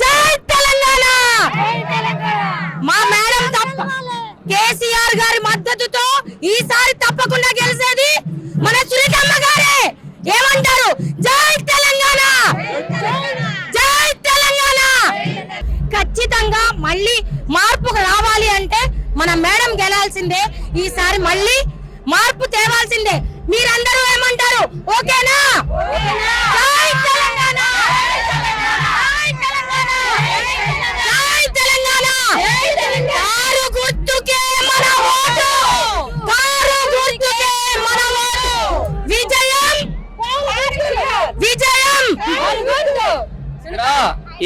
జై తెలంగాణ! మా మేడం తప్ప కేసీఆర్ గారి మద్దతుతో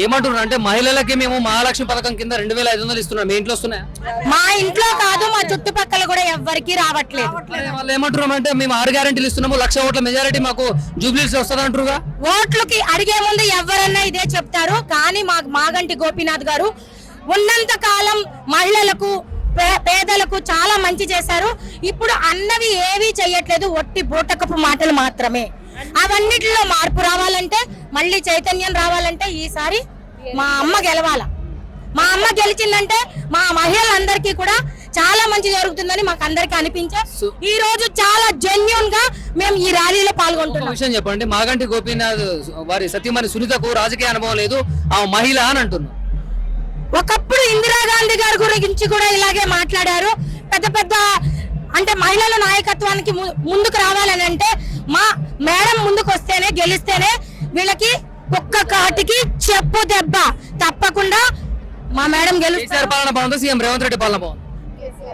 ఏమంటున్నారు అంటే మహిళలకి మేము మహాలక్ష్మి పథకం కింద రెండు వేల ఐదు వందలు ఇస్తున్నాం. మీ ఇంట్లో వస్తున్నాయా? మా ఇంట్లో కాదు మా చుట్టుపక్కల కూడా ఎవ్వరికి రావట్లేదు. వాళ్ళు ఏమంటున్నాం అంటే మేము ఆరు గ్యారెంటీలు ఇస్తున్నాము. లక్ష ఓట్ల మెజారిటీ మాకు జూబ్లీస్ వస్తుంది అంటారుగా ఓట్లకి అడిగే ముందు ఎవరన్నా ఇదే చెప్తారు. కానీ మా మాగంటి గోపీనాథ్ గారు ఉన్నంత కాలం మహిళలకు పేదలకు చాలా మంచి చేశారు. ఇప్పుడు అన్నవి ఏవి చెయ్యట్లేదు. ఒట్టి బూటకపు మాటలు మాత్రమే. అవన్నిటిలో మార్పు రావాలంటే మళ్ళీ చైతన్యం రావాలంటే ఈసారి మా అమ్మ గెలవాల. మా అమ్మ గెలిచిందంటే మా మహిళలందరికీ కూడా చాలా మంచి జరుగుతుందని మాకు అందరికి అనిపించే. ఈ రోజు చాలా జెన్యున్గా మేము ఈ ర్యాలీలో పాల్గొంటున్నాం. విషయం చెప్పండి మాగంటి గోపీనాథ్ వారి సత్యమణి సునీతకు రాజకీయ అనుభవం లేదు ఆ మహిళ అని అంటున్నారు ఒకప్పుడు ఇందిరాగాంధీ గారి గురించి కూడా ఇలాగే మాట్లాడారు. పెద్ద పెద్ద అంటే మహిళల నాయకత్వానికి ముందుకు రావాలని అంటే గెలిస్తేనే వీళ్ళకి ఒక్క కాటికి చెప్పు దెబ్బ. తప్పకుండా మా మేడం గెలుస్తారు. కేసీఆర్ పాలన బాగుందా? సీఎం రేవంత్ రెడ్డి పాలన బాగుంది?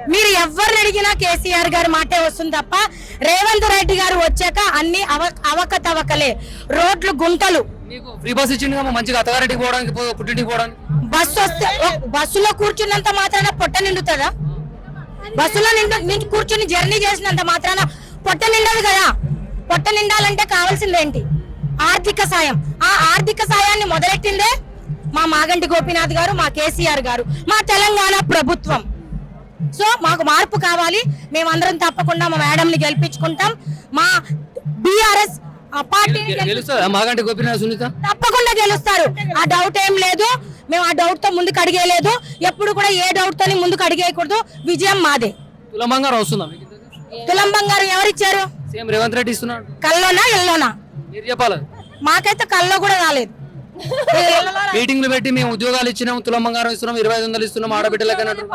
మీరు ఎవరిని అడిగినా కేసీఆర్ గారి మాటే వస్తుంది తప్ప రేవంత్ రెడ్డి గారు వచ్చాక అన్ని అవ అవకతవకలే. రోడ్లు గుంటలు. మీకు ఫ్రీ బస్ ఇచ్చింది కదా మంచిగా అత్తగారింటికి పోవడానికి పో- పుట్టింటికి పోవడానికి. బస్సు వస్తే బస్సులో కూర్చున్నంత మాత్రాన పొట్ట నిండుతుందా? బస్సులో నిండు నిండు కూర్చుని జర్నీ చేసినంత మాత్రాన పొట్ట నిండదు కదా. పొట్ట నిండాలంటే కావాల్సిందేంటి? ఆర్థిక సాయం. ఆ ఆర్థిక సాయాన్ని మొదలెట్టిందే మా మాగంటి గోపీనాథ్ గారు మా కేసీఆర్ గారు మా తెలంగాణ ప్రభుత్వం. సో మాకు మార్పు కావాలి. మేమందరం తప్పకుండా మా మేడం ని గెలిపించుకుంటాం. మా బీఆర్ఎస్ మాగంటి గోపీనాథ్ సునీత? తప్పకుండా గెలుస్తారు. ఆ డౌట్ ఏం లేదు. మేము ఆ డౌట్తో ముందుకు అడిగేయలేదు. ఎప్పుడు కూడా ఏ డౌట్ తోని ముందుకు అడిగేయకూడదు. విజయం మాదే. తులం బంగారం వస్తుందా మీకు? తులం బంగారం ఎవరిచ్చారు? సీఎం రేవంత్ రెడ్డి ఇస్తున్నాడు. కల్లోనా ఎల్లోనా మీరు చెప్పాలి. మాకైతే కల్లో కూడా రాలేదు. మీటింగ్లు పెట్టి మేము ఉద్యోగాలు ఇచ్చినాం తులం బంగారం ఇస్తున్నాం ఇరవై ఐదు వందలు ఇస్తున్నాం ఆడబిడ్డలకి అన్నట్టు.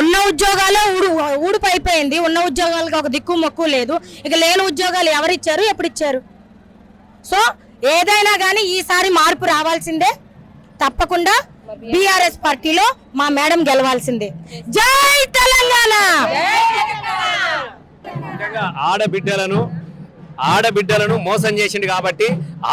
ఉన్న ఉద్యోగాలు ఊడు ఊడిపు అయిపోయింది ఉన్న ఉద్యోగాలకు ఒక దిక్కు మొక్కు లేదు. ఇక లేని ఉద్యోగాలు ఎవరు ఇచ్చారు ఎప్పుడు ఇచ్చారు సో ఏదైనా కానీ ఈసారి మార్పు రావాల్సిందే. తప్పకుండా బీఆర్ఎస్ పార్టీలో మా మేడం గెలవాల్సిందే. జై తెలంగాణ! ఆడబిడ్డలను ఆడబిడ్డలను మోసం చేసిండు కాబట్టి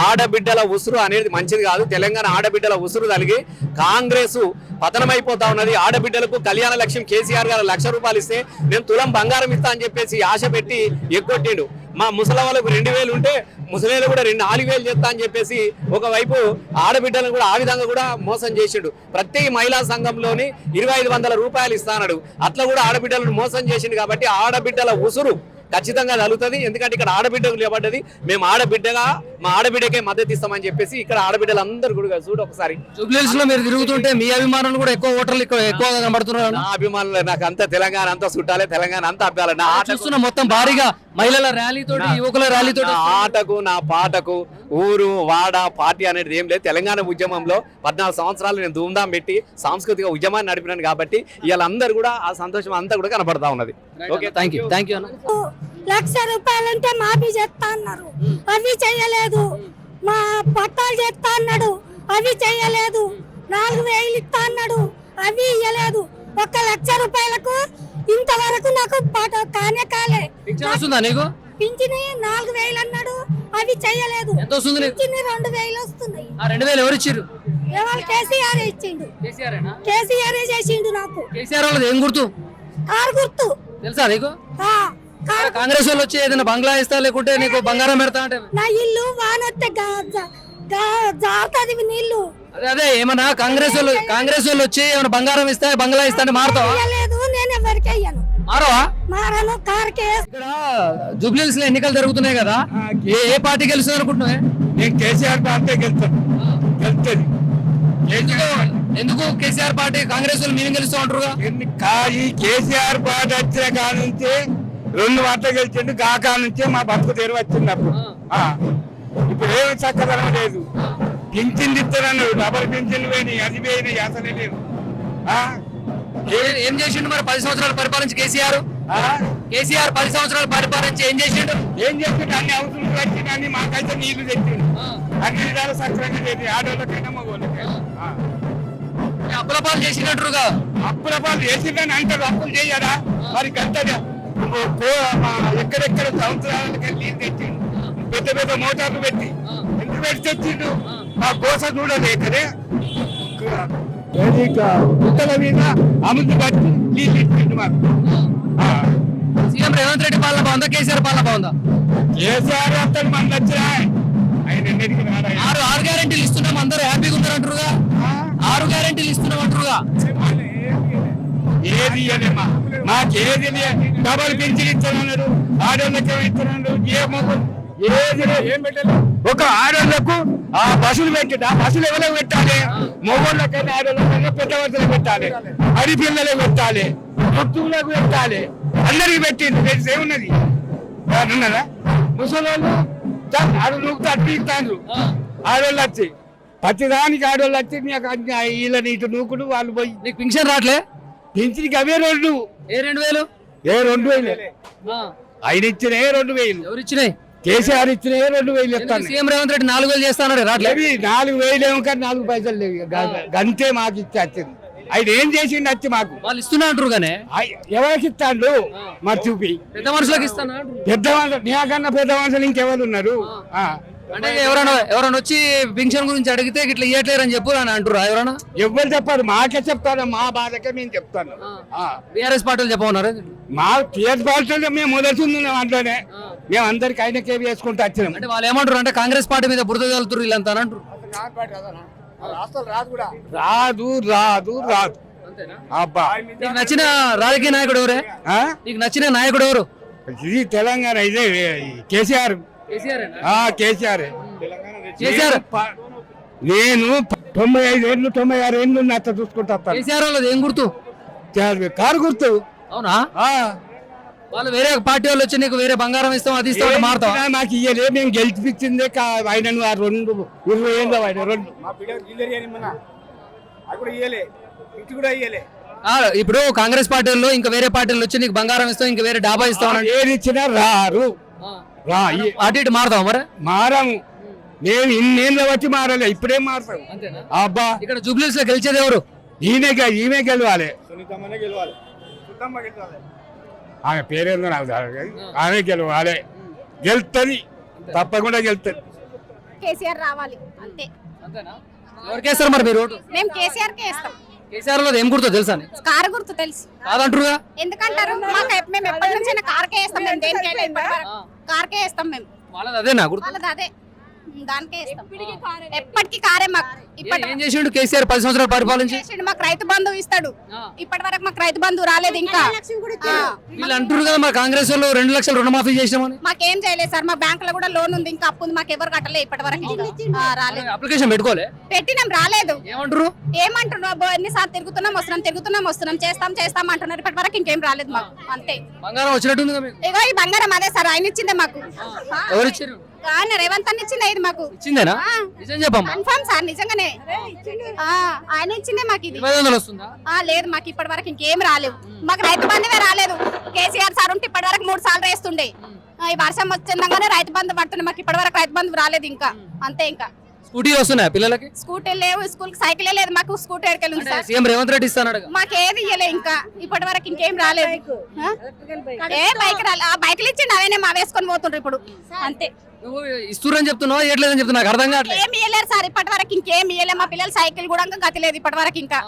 ఆడబిడ్డల ఉసురు అనేది మంచిది కాదు. తెలంగాణ ఆడబిడ్డల ఉసురు కలిగి కాంగ్రెస్ పతనమైపోతా ఉన్నది. ఆడబిడ్డలకు కళ్యాణ లక్ష్యం కేసీఆర్ గారు లక్ష రూపాయలు ఇస్తే నేను తులం బంగారం ఇస్తా అని చెప్పేసి ఆశ పెట్టి ఎగ్గొట్టిండు. మా ముసలి వాళ్ళకు రెండు వేలు ఉంటే ముసలేలు కూడా రెండు నాలుగు వేలు చేస్తా అని చెప్పేసి ఒకవైపు ఆడబిడ్డలను కూడా ఆ విధంగా కూడా మోసం చేసిండు. ప్రతి మహిళా సంఘంలోని ఇరవై ఐదు వందల రూపాయలు ఇస్తానడు అట్లా కూడా ఆడబిడ్డలను మోసం చేసిండు కాబట్టి ఆడబిడ్డల ఉసురు ఖచ్చితంగా తగులుతుంది ఎందుకంటే ఇక్కడ ఆడబిడ్డకు నిలబడ్డది. మేము ఆడబిడ్డగా మా ఆడబిడ్డకే మద్దతు ఇస్తామని చెప్పేసి ఇక్కడ ఆడబిడ్డలందరూ కూడా చూడు ఒకసారి. జూబ్లీస్లో మీరు తిరుగుతుంటే మీ అభిమానులు కూడా ఎక్కువ ఓటర్లు ఎక్కువ ఎక్కువగా కనబడుతున్నారు నా అభిమానులు నాకు అంతా తెలంగాణ అంతా చుట్టాలే తెలంగాణ అంతా అభ్యాలు నా చూస్తున్న మొత్తం భారీగా మహిళల ర్యాలీ తోటి యువకుల ర్యాలీ తోటి నా ఆటకు నా పాటకు ఊరు వాడ పార్టీ అనేది ఏం లేదు. తెలంగాణ ఉద్యమంలో పద్నాలుగు సంవత్సరాలు నేను ధూమ్ధాం పెట్టి సాంస్కృతిక ఉద్యమాన్ని నడిపినాను కాబట్టి వీళ్ళందరూ కూడా ఆ సంతోషం అంతా కూడా కనపడతా ఉన్నది. Okay thank you thank you అన్న. లక్ష రూపాయలంటే మాఫీ చేస్తా అన్నారు. అవి చెయ్యలేదు మా పట్టాలు చేస్తా అన్నాడు. అవి చెయ్యలేదు నాలుగు వేలు ఇస్తా అన్నాడు. అవి ఇయ్యలేదు. ఒక లక్ష రూపాయలకు ఇంతవరకు నాకు పాట కానే కాలే. నీకు? పింఛని నాలుగు వేలు అన్నాడు. అవి చెయ్యలేదు ఎంత వస్తుంది? పింఛని రెండు వేలు వస్తున్నాయి. ఆ రెండు వేలు ఎవరు ఇచ్చారు ఎవరు కేసీఆర్ ఇచ్చిండు. కేసీఆర్ చేసిండు నాకు? కేసీఆర్ వాళ్ళది ఏం గుర్తు? కారు గుర్తు. తెలుసా నీకు? కాంగ్రెస్ వాళ్ళు వచ్చి ఏదైనా బంగ్లా ఇస్తా లేకుంటే నీకు బంగారం పెడతా అంటే? నా ఇల్లు గా- జారుతుంది నీళ్ళు అదే ఏమన్నా కాంగ్రెస్ వాళ్ళు కాంగ్రెస్ వాళ్ళు వచ్చి ఏమైనా బంగారం ఇస్తా బంగ్లా ఇస్తా అంటే మారుతావా? ఇయ్యలేదు నేను ఎవరికి అయ్యాను మారవా? మారను కార్కే ఇక్కడ జూబ్లీస్లో ఎన్నికలు జరుగుతున్నాయి కదా. ఏ ఏ పార్టీ గెలుస్తుంది అనుకుంటున్నావే? నేను కేసీఆర్ పార్టీ గెలుతాను గెలుతుంది ఎందుకు? కేసీఆర్ పార్టీ కాంగ్రెస్ వాళ్ళు మేము గెలుస్తూ ఉంటారుగా ఈ కేసీఆర్ పాట వచ్చిన కాడ నుంచే రెండు మాటలు గెలిచిండు కాడ నుంచే మా బతుకు తెరు వచ్చింది అప్పుడు. ఆ. ఇప్పుడు ఏమి చక్కదనం లేదు. పింఛన్ ఇస్తున్నాను డబల్ పింఛన్ పోయినాయి అది పోయినాయి అసలే లేదు. ఆ? ఏ- ఏం చేసిండు మరి? పది సంవత్సరాలు పరిపాలించి కేసీఆర్? కేసీఆర్ పది సంవత్సరాలు పరిపాలించి ఏం చేసిండు. ఏం చేస్తుంటే అన్ని అవసరం వచ్చింది అన్ని మాకైతే నీళ్ళు తెచ్చిండు. అన్ని విధాలు సక్రంగా చేసి ఆడోళ్ళకైనా మగోళ్ళకైనా. అప్పుల పాలు చేసినట్టుగా అప్పుల పాలు చేసిందని అంటారు అప్పులు చేయరా మరి గంట ఎక్కడెక్కడ సంవత్సరాలకి నీళ్ళు తెచ్చిండు. పెద్ద పెద్ద మోటార్లు పెట్టి ఎందుకు పెట్టి తెచ్చిండు. మా కోస చూడలే గుట్టల మీద మాకు. ఆ. సీఎం రేవంత్ రెడ్డి పాలన బాగుందా? కేసీఆర్ పాలన బాగుందా? కేసీఆర్ అతను మన ఆరు ఆరు గ్యారెంటీలు ఇస్తున్నాం అందరూ. హ్యాపీగా ఉన్నారంటారుగా ఆరు గ్యారెంటీలు ఇస్తున్నాం అంటారుగా? ఏది మాకేది ఇయ్య- డబల్ పింఛన్ ఇస్తానన్నారు ఆడోళ్ళకి ఏమి ఇస్తున్నారు ఏ మొగలు ఏది. ఏం పెట్టలేదు ఒక ఆడోళ్ళకు ఆ బస్సులు పెట్టిట ఆ బస్సులు ఎవరికి పెట్టాలి? మొగోళ్ళకైనా ఆడోళ్ళకైనా పెద్ద వద్దలకు పెట్టాలి. అడి పిల్లలకు పెట్టాలి. పుట్టులకు పెట్టాలి. అందరికి పెట్టింది తెలిసి ఏమున్నది? ఉన్నదా ముసలోళ్ళు ఆడు నూకుతూ అట్టు ఇస్తాను ఆడోళ్ళు వచ్చి ప్రతిదానికి ఆడోళ్ళు వచ్చి వీళ్ళని ఇటు నూకుడు వాళ్ళు పోయి నీకు పింఛన్ రావట్లే పింఛన్కి అవే రెండు. ఏ రెండు వేలు? ఏ రెండు వేలు. ఆయన ఇచ్చిన ఏ రెండు వేలు. ఎవరు ఇచ్చినాయి? కేసీఆర్ ఇచ్చిన రెండు వేలు చెప్తాను సీఎం రేవంత్ రెడ్డి నాలుగు వేలు లేవి నాలుగు వేలు ఏమో కానీ నాలుగు పైసలు లేవు. గంతే మాకు ఇచ్చి వచ్చింది. ఆయన ఏం చేసిండు వచ్చి మాకు. వాళ్ళు ఇస్తున్నా అంటారు కానీ. ఎవరికి ఇస్తాడు? మరి చూపి. పెద్ద మనుషులకు ఇస్తాను. పెద్ద మనుషులు నీకన్నా పెద్ద మనుషులు ఇంకెవరు ఉన్నారు? ఆ. అంటే ఎవరైనా ఎవరైనా వచ్చి పింఛన్ గురించి అడిగితే ఇట్లా ఇయ్యట్లేరు అని చెప్పు అని అంటారు ఎవరైనా? ఎవ్వరు చెప్పారు? మాకే చెప్తాను. మా బాధకే మేము చెప్తాను. ఆ. బీఆర్ఎస్ పార్టీలు చెప్పమన్నారు? మా టీఎస్ పార్టీలో మేము మొదలుతున్నాం అంటేనే మేము అందరికి ఆయనకే వేసుకుంటూ వచ్చినాం. అంటే వాళ్ళు ఏమంటారు అంటే కాంగ్రెస్ పార్టీ మీద బురద చల్లుతారు వీళ్ళంతా అని అంటారు. రాదు రాదు రాదు అబ్బా. నీకు నచ్చిన రాజకీయ నాయకుడు ఎవరే? ఆ? నీకు నచ్చిన నాయకుడు ఎవరు? ఇది తెలంగాణ ఇదే కేసీఆర్. కేసీఆర్ ఆ కేసీఆర్. కేసీఆర్? నేను తొంభై ఐదు ఏళ్ళు తొంభై ఆరు ఏళ్ళు అత్త చూసుకుంటా వస్తాను. కేసీఆర్ వాళ్ళది ఏం గుర్తు? కారు గుర్తు. అవునా? ఆ. వాళ్ళు వేరే పార్టీ వాళ్ళు వచ్చి నీకు వేరే బంగారం ఇస్తాం అది ఇస్తాం ఏం మాకు ఇయ్యలే మేము గెలిపించిందే కా- ఆయనను ఆ రెండు ఇరవై ఏళ్ళు ఆయన రెండు. ఇంటి కూడా ఇయ్యలే. ఆ, ఇప్పుడు కాంగ్రెస్ పార్టీల్లో ఇంకా వేరే పార్టీలు వచ్చి నీకు బంగారం ఇస్తాం ఇంకా వేరే డాబా ఇస్తాం ఏది ఇచ్చినా రారు. రా అటు ఇటు మారుతాం మరి? మారము. మేము ఇన్నేళ్ళు వచ్చి మారలే ఇప్పుడే మారుతాం. అబ్బా. ఇక్కడ జూబ్లీస్లో గెలిచేది ఎవరు? ఈయనే గె- ఈమె గెలవాలి. సునీతమ్మనే గెలవాలి. సుద్దమ్మ గెలవాలి. ఆమె పేరేందో నాకు తెలియదు ఆమె గెలవాలి గెలుతుంది తప్పకుండా గెలుతుంది కేసీఆర్ రావాలి. అంతే. ఎవరికేస్తారు మరి మీరు మేము కేసీఆర్ కే ఇస్తాం కేసీఆర్లో ఏం గుర్తో తెలుసా? కారు గుర్తు తెలుసు. కాదంటారుగా? ఎందుకంటారు? మాకు మేము ఎప్పటి నుంచి కార్కే ఇస్తాం మేము దేనికైనా వరకు. కార్కే ఇస్తాం మేము. వాళ్ళది అదే నా గుర్తు. వాళ్ళది అదే. దానికే ఇస్తాం. ఎప్పటికీ కారే మాకు. ఇప్పటి ఏం చేసిండు? కేసీఆర్ పది సంవత్సరాలు పరిపాలించి? చేసిండు? మాకు రైతు బంధువు ఇస్తాడు. ఇప్పటి వరకు మాకు రైతు బంధువు రాలేదు ఇంకా. ఆ, వీళ్ళు అంటారు కదా మరి కాంగ్రెస్ వాళ్ళు రెండు లక్షలు రుణమాఫీ చేసినామని. మాకేం చేయలేదు సార్ మా బ్యాంక్లో కూడా లోన్ ఉంది ఇంకా అప్పు ఉంది మాకు ఎవరు కట్టలేదు ఇప్పటి వరకు రాలేదు. అప్లికేషన్ పెట్టుకోలే? పెట్టినాం రాలేదు. ఏమంటారు ఏమంటున్నావు? అబ్బో, ఎన్నిసార్లు తిరుగుతున్నాం వస్తున్నాం తిరుగుతున్నాం వస్తున్నాం చేస్తాం చేస్తాం అంటున్నారు. ఇప్పటి వరకు ఇంకేం రాలేదు మాకు. అంతే. బంగారం వచ్చినట్టుంది కదా మీకు. ఇగో ఈ బంగారం అదే సార్ ఆయన ఇచ్చిందే మాకు. ఎవరు ఇచ్చారు ఆయన రేవంత్ అన్న ఇచ్చిందే ఇది మాకు. ఇచ్చిందేనా. నిజం చెప్పమ్మా. కన్ఫర్మ్ సార్ నిజంగానే. ఆ, ఆయన ఇచ్చిందే మాకు ఇది. ఇరవై ఐదు వందలు వస్తుందా? ఆ లేదు మాకు ఇప్పటి వరకు ఇంకేం రాలేవు మాకు రైతు బంధువే రాలేదు. కేసీఆర్ సార్ ఉంటే ఇప్పటి వరకు మూడు సార్లు వేస్తుండే ఆ, ఈ వర్షం వచ్చిందగానే రైతు బంధు పడుతుంది మాకు ఇప్పటి వరకు రైతు బంధు రాలేదు ఇంకా. అంతే ఇంకా. స్కూటీ వస్తున్నాయా పిల్లలకి? స్కూటీ లేవు స్కూల్కి సైకిలే లేదు మాకు స్కూటీ ఎక్కడికి ఉంది సార్. సీఎం రేవంత్ రెడ్డి ఇస్తాడు మాకు ఏది ఇయ్యలే ఇంకా ఇప్పటి వరకు ఇంకేం రాలేదు? ఏ బైక్ రాలే ఆ బైకులు ఇచ్చిండు అవే మా వేసుకొని పోతుండ్రు ఇప్పుడు. అంతే. నువ్వు ఇస్తురని చెప్తున్నావా ఇవ్వట్లేదని చెప్తున్నా నాకు అర్థం కావట్లేదు. ఏం ఇయ్యలేరు సార్ ఇప్పటి వరకు ఇంకేం ఇయ్యలే మా పిల్లలు సైకిల్ కూడా ఇంకా గతి లేదు ఇప్పటి వరకు ఇంకా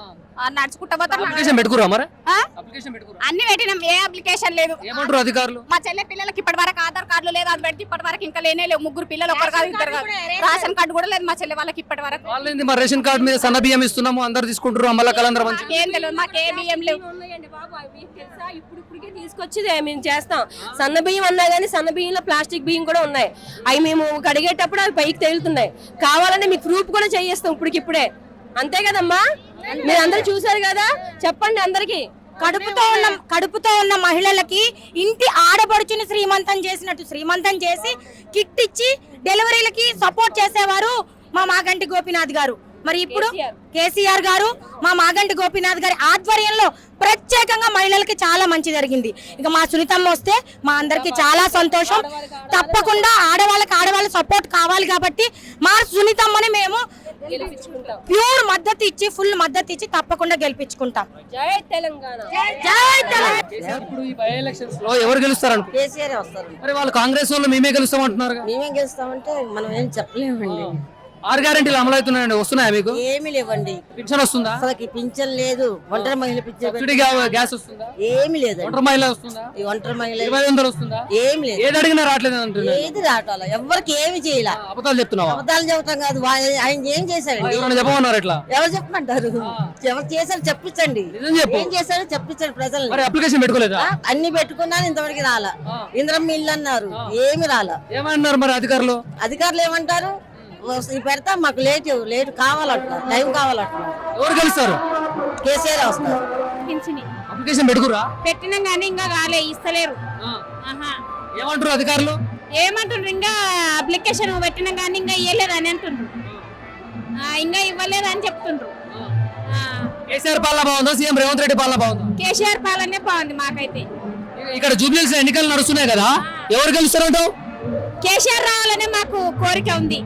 నడుచుకుంటా పోతారు అప్లికేషన్ పెట్టుకురా మరి? ఆ? అప్లికేషన్ పెట్టుకురా అన్ని పెట్టినాం. ఏ అప్లికేషన్ లేదు ఏమంటారు అధికారులు? మా చెల్లె పిల్లలకి ఇప్పటి వరకు ఆధార్ కార్డులు లేదు అది పెడితే ఇప్పటి వరకు ఇంకా లేనే లేవు. ముగ్గురు పిల్లలు ఒకరు కాదు ఇద్దరు కాదు. రేషన్ కార్డు కూడా లేదు మా చెల్లె వాళ్ళకి ఇప్పటి వరకు. వాళ్ళు ఏంది మరి రేషన్ కార్డు మీద సన్న బియ్యం ఇస్తున్నాము అందరు తీసుకుంటారు కలందరం తెలియదు మాకు బియ్యం లేవు. ఉన్నాయండి బాబు? అవి మీకు తెలుసా? ఇప్పుడు ఇప్పటికే తీసుకొచ్చి దే- మేము చేస్తాం. సన్న బియ్యం అన్నా కానీ సన్న బియ్యంలో ప్లాస్టిక్ బియ్యం కూడా ఉన్నాయి. అవి మేము కడిగేటప్పుడు అవి పైకి తేలుతున్నాయి. కావాలంటే మీకు ప్రూఫ్ కూడా చేయిస్తాం ఇప్పటికిప్పుడే. అంతే కదమ్మా? మీరు అందరూ చూసారు కదా? చెప్పండి అందరికి. కడుపుతో ఉన్న కడుపుతో ఉన్న మహిళలకి ఇంటి ఆడపడుచుని శ్రీమంతం చేసినట్టు శ్రీమంతం చేసి కిట్ ఇచ్చి డెలివరీలకి సపోర్ట్ చేసేవారు మా మాగంటి గోపినాథ్ గారు. మరి ఇప్పుడు కేసీఆర్. కేసీఆర్ గారు మా మాగంటి గోపినాథ్ గారి ఆధ్వర్యంలో ప్రత్యేకంగా మహిళలకి చాలా మంచి జరిగింది. ఇక మా సునీతమ్మ వస్తే మా అందరికి చాలా సంతోషం. తప్పకుండా ఆడవాళ్ళకి ఆడవాళ్ళ సపోర్ట్ కావాలి కాబట్టి మా సునీతమ్మని మేము గెలిపించుకుంటాం. ప్యూర్ మద్దతు ఇచ్చి ఫుల్ మద్దతు ఇచ్చి తప్పకుండా గెలిపించుకుంటాం. జై తెలంగాణ. జై తెలంగాణ. ఇప్పుడు ఈ బై ఎలక్షన్స్లో ఎవరు గెలుస్తారు కేసీఆర్ వస్తారు మరి వాళ్ళు కాంగ్రెస్ వాళ్ళు మేమే గెలుస్తాం అంటున్నారు మేమేం గెలుస్తామంటే మనం ఏం చెప్పలేమండి. ఆరు గ్యారెంటీలు అమలు అవుతున్నాయండి వస్తున్నాయా మీకు? ఏమీ లేవండి. పింఛన్ వస్తుందా? అసలు పింఛన్ లేదు. ఒంటరి మహిళ పింఛన్ గ్యాస్ వస్తుందా? ఏమి లేదండి. ఒంటరి మహిళ వస్తుందా? ఈ ఒంటరి మహిళ ఇరవై వందలు వస్తుందా? ఏమి లేదు. ఏది అడిగినా రావట్లేదు అంటున్నారు ఏది రావటాల ఎవరికి ఏమి చేయలే. అబద్ధాలు చెప్తున్నావా? అబద్ధాలు చెబుతాం కాదు. ఆయన ఏం చేశారండి ఎవరైనా చెప్పమన్నారు ఇట్లా ఎవరు చెప్పమంటారు? ఎవరు చేశారు చెప్పించండి. ఏం చేశారో చెప్పించండి ప్రజల్ని. మరి అప్లికేషన్ పెట్టుకోలేదా? అన్ని పెట్టుకున్నాను ఇంతవరకు రాలా. ఇంద్రం ఇల్లు అన్నారు. ఏమి రాలా. ఏమన్నారు మరి అధికారులు? అధికారులు ఏమంటారు? పెడతాం మాకు లేట్ లేట్ కావాలంట టైం కావాలంట ఎవరు గెలుస్తారు? కేసీఆర్ వస్తారు? అప్లికేషన్ పెట్టుకురా పెట్టినాం కానీ ఇంకా రాలే ఇస్తలేరు. ఆహా. ఏమంటారు అధికారులు? ఏమంటుండ్రు? ఇంకా అప్లికేషన్ పెట్టినాం కానీ ఇంకా ఇవ్వలేదు అని అంటుండ్రు. ఆ, ఇంకా ఇవ్వలేదు అని చెప్తుండ్రు. ఆ, కేసీఆర్ పాలన బాగుందా? సీఎం రేవంత్ రెడ్డి పాలన బాగుందా? కేసీఆర్ పాలనే బాగుంది మాకైతే. ఇక్కడ జూబ్లీస్ ఎన్నికలు నడుస్తున్నాయి కదా? ఎవరు గెలుస్తారంటావు? కేసీఆర్ రావాలనే మాకు కోరిక ఉంది.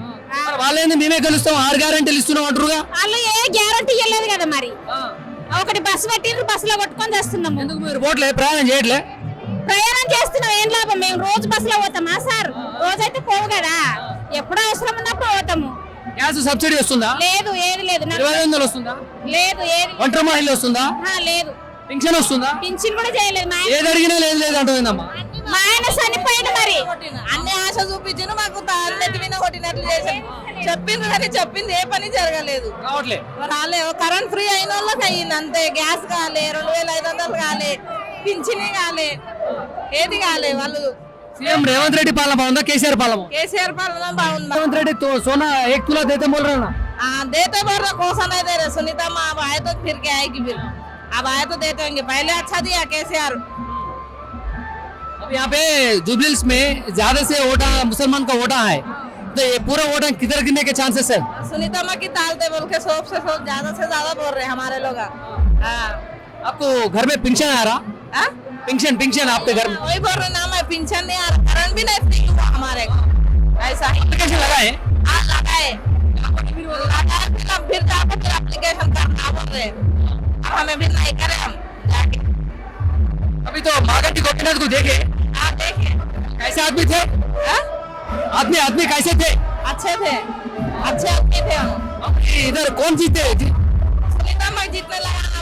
వాళ్ళేంది? మేమే గెలుస్తాం ఆరు గ్యారెంటీలు ఇస్తున్నాం అంటారుగా? వాళ్ళు ఏ గ్యారంటీ ఇవ్వలేదు కదా మరి. ఒకటి బస్సు పెట్టిండ్రు బస్సులో కొట్టుకొని తెస్తున్నాము. ఎందుకు మీరు పోట్లే ప్రయాణం చేయట్లే? ప్రయాణం చేస్తున్నాం. ఏం లాభం? మేము రోజు బస్సులో పోతామా సార్? రోజైతే పోవు కదా. ఎప్పుడు అవసరం ఉన్నప్పుడు పోతాము. గ్యాస్ సబ్సిడీ వస్తుందా? లేదు ఏది లేదు. ఇరవై వందలు వస్తుందా? లేదు ఏది ఒంటరి మహిళ వస్తుందా? లేదు. పింఛన్ వస్తుందా పింఛన్ కూడా చేయలేదు మా ఆయన- ఏది అడిగినా లేదు లేదు అంటుందమ్మా మా ఆయన చనిపోయింది మరి అన్ని ఆశ చూపించిన మాకు తాళ్ళెట్టి విన కొట్టినట్లు చేశారు చెప్పింది కానీ చెప్పింది ఏ పని జరగలేదు రావట్లే రాలే కరెంట్ ఫ్రీ అయిన వాళ్ళకి అయ్యింది అంతే గ్యాస్ కాలే రెండు వేల ఐదు వందలు కాలే పింఛనే కాలే ఏది కాలే వాళ్ళు सीएम रेवंत रेड्डी पालना बांधा केसीआर पालना కేసీఆర్ పాలన బాగుంది रेवंत रेड्डी तो सोना एक तुला देते बोल रहे ना आ, देते बोल रहे कौन नहीं दे रहे सुनीता माँ अब तो फिर फिर अब आए तो देते होंगे पहले अच्छा दिया केसीआर अब यहाँ पे जुबलिल्स में ज़्यादा से वोटा मुसलमान का वोटा है। तो ये पूरा वोटा किधर गिरने के चांसेस है? सुनीता माँ की तालते बोल के सोप से सोप ज़्यादा से ज़्यादा बोल रहे हैं हमारे लोग। हाँ। आपको घर में पेंशन आ रहा? हाँ? पेंशन पेंशन आपके घर में। वही बोल रहे नाम है पेंशन नहीं आ रहा करंट भी नहीं फ्री हुआ हमारे। ऐसा ही। एप्लीकेशन लगाए? हाँ लगाए। लगाए फिर अब फिर जाके फिर एप्लीकेशन करना बोल रहे अब हमें भी नहीं करे हम जाके अभी तो माधव जी गोपीनाथ को देखे। हाँ देखे कैसे आदमी थे? हाँ? आदमी आदमी कैसे थे? अच्छे थे। अच्छे आदमी थे हम। इधर कौन जीते? मैं जितने लगा